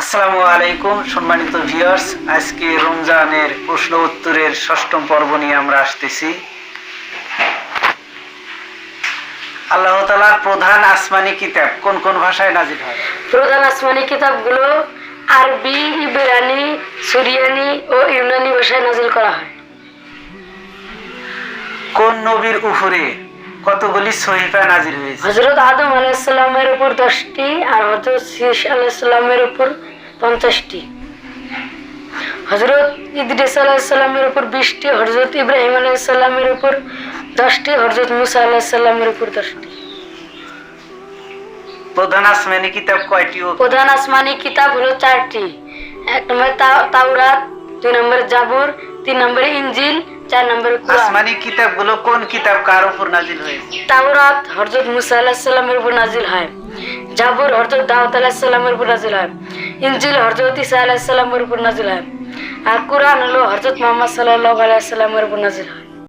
আসসালামু আলাইকুম সম্মানিত ভিউয়ার্স আজকে রমজানের প্রশ্ন উত্তরের ষষ্ঠম পর্ব নিয়ে আমরা আসতেছি। আল্লাহ তালার প্রধান আসমানি কিতাব কোন কোন ভাষায় নাজিল হয়? প্রধান আসমানি কিতাবগুলো আরবি ইবরানি সুরিয়ানি ও ইউনানি ভাষায় নাজিল করা হয়। কোন নবীর উপরে কতগুলি সহিফা নাজিল হয়েছে? হজরত আদম আলাইসাল্লামের উপর দশটি আর হজরত শীষ আলাইসাল্লামের উপর পঞ্চাশটি। হজরত ইদ্রিস আলাইসাল্লামের উপর বিশটি হজরত ইব্রাহিম আলাইসাল্লামের উপর দশটি হজরত মুসা আলাইসাল্লামের উপর দশটি। প্রধান আসমানি কিতাব কয়টি প্রধান আসমানি কিতাব হলো চারটি। এক নম্বর তাওরাত দুই নম্বর জাবুর তিন নম্বরে ইঞ্জিল চার নম্বরে আসমানি কিতাবগুলো কোন কিতাব কার উপর নাজিল হয়েছে? তাওরাত হযরত মুসা আলাহিসাল্লামের উপর নাজিল হয়। জাবুর হযরত দাউদ আলাহিসাল্লামের উপর নাজিল হয়। ইঞ্জিল হযরত ঈসা আলাইহিস সালামের উপর নাজিল হয়। আর কুরআন হলো হযরত মুহাম্মদ সাল্লাল্লাহু আলাইহি সাল্লামের উপর নাজিল হয়।